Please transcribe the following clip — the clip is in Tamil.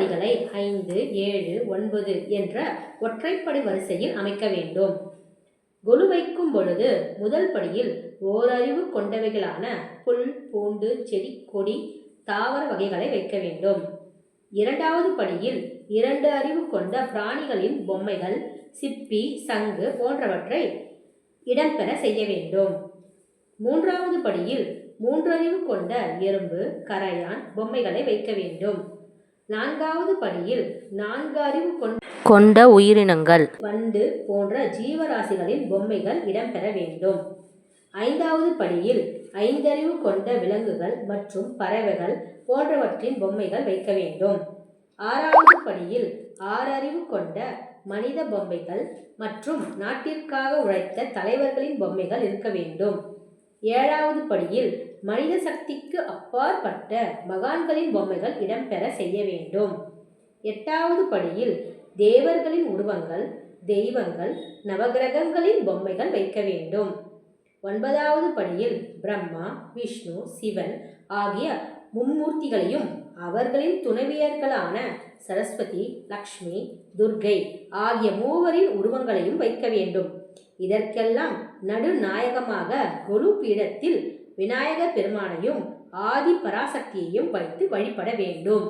படிகளை ஐந்து ஏழு ஒன்பது என்ற ஒற்றைப்படை வரிசையில் அமைக்க வேண்டும். கொலு வைக்கும் பொழுது முதல் படியில் ஓரறிவு கொண்டவைகளான புல் பூண்டு செடி கொடி தாவர வகைகளை வைக்க வேண்டும். இரண்டாவது படியில் இரண்டு அறிவு கொண்ட பிராணிகளின் பொம்மைகள் சிப்பி சங்கு போன்றவற்றை இடம்பெற செய்ய வேண்டும். மூன்றாவது படியில் மூன்றறிவு கொண்ட எறும்பு கரையான் பொம்மைகளை வைக்க வேண்டும். நான்காவது படியில் நான்கு அறிவு கொண்ட கொண்ட உயிரினங்கள். வண்டு போன்ற ஜீவராசிகளின் பொம்மைகள் இடம்பெற வேண்டும். ஐந்தாவது படியில் ஐந்தறிவு கொண்ட விலங்குகள் மற்றும் பறவைகள் போன்றவற்றின் பொம்மைகள் வைக்க வேண்டும். ஆறாவது படியில் ஆறறிவு கொண்ட மனித பொம்மைகள் மற்றும் நாட்டிற்காக உழைத்த தலைவர்களின் பொம்மைகள் இருக்க வேண்டும். ஏழாவது படியில் மனித சக்திக்கு அப்பாற்பட்ட மகான்களின் பொம்மைகள் இடம்பெற செய்ய வேண்டும். எட்டாவது படியில் தேவர்களின் உருவங்கள் தெய்வங்கள் நவகிரகங்களின் பொம்மைகள் வைக்க வேண்டும். ஒன்பதாவது படியில் பிரம்மா விஷ்ணு சிவன் ஆகிய மும்மூர்த்திகளையும் அவர்களின் துணைவியர்களான சரஸ்வதி லக்ஷ்மி துர்க்கை ஆகிய மூவரின் உருவங்களையும் வைக்க வேண்டும். இதற்கெல்லாம் நடுநாயகமாக குரு பீடத்தில் விநாயகர் பெருமானையும் ஆதி பராசக்தியையும் வைத்து வழிபட வேண்டும்.